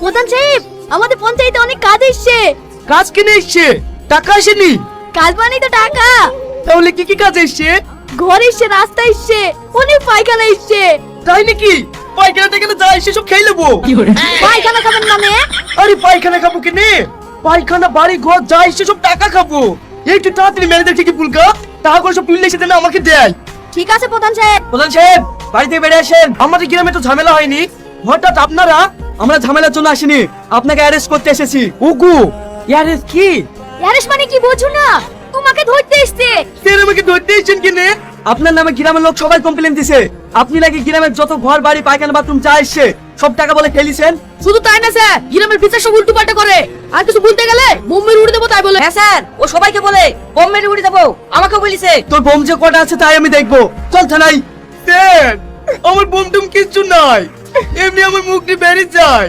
প্রধান সাহেব আমাদের পঞ্চায়েতে অনেক কাজ এসছে। কাজ কিনে এসছে? টাকা আসেনি? কাজ মানে তো টাকা। তাহলে কি কি কাজ এসছে? ঘর এসছে রাস্তা এসছে অনেক পায়খানা এসছে। তাই নাকি? পায়খানা থেকে যা এসে সব খেয়ে নেব। পায়খানা খাবেন মানে? আরে পায়খানা খাব কিনে পায়খানা বাড়ি ঘর যা এসে সব টাকা খাব। একটু তাড়াতাড়ি ম্যানেজার থেকে পুলকা টাকা করে সব তুললে সেটা আমাকে দেয়। ঠিক আছে প্রধান সাহেব। প্রধান সাহেব বাড়ি থেকে বেড়ে আসেন। আমাদের গ্রামে তো ঝামেলা হয়নি। হঠাৎ আপনারা আমরা ঝামেলার জন্য আসিনি আপনাকে অ্যারেস্ট করতে এসেছি। ওগো অ্যারেস্ট কি? অ্যারেস্ট মানে কি বোঝো না? তোমাকে ধরতে এসছে। স্যার আমাকে ধরতে এসেছেন কিনে আপনার নামে গ্রামের লোক সবাই কমপ্লেন দিছে। আপনি নাকি গ্রামের যত ঘর বাড়ি পায়খানা বাথরুম চা এসছে সব টাকা বলে ফেলিছেন শুধু তাই না স্যার। গ্রামের বিচার সব উল্টো পাল্টা করে। আর কিছু বলতে গেলে বোম্বের উড়ে দেবো তাই বলে। হ্যাঁ স্যার। ও সবাইকে বলে বোম মেরে উড়ে দেবো। আমাকে বলিছে। তোর বোম যে কটা আছে তাই আমি দেখব। চল থানায়। স্যার আমার বোম টুম কিচ্ছু নাই। এমনি আমার মুখটি বেরিয়ে যায়।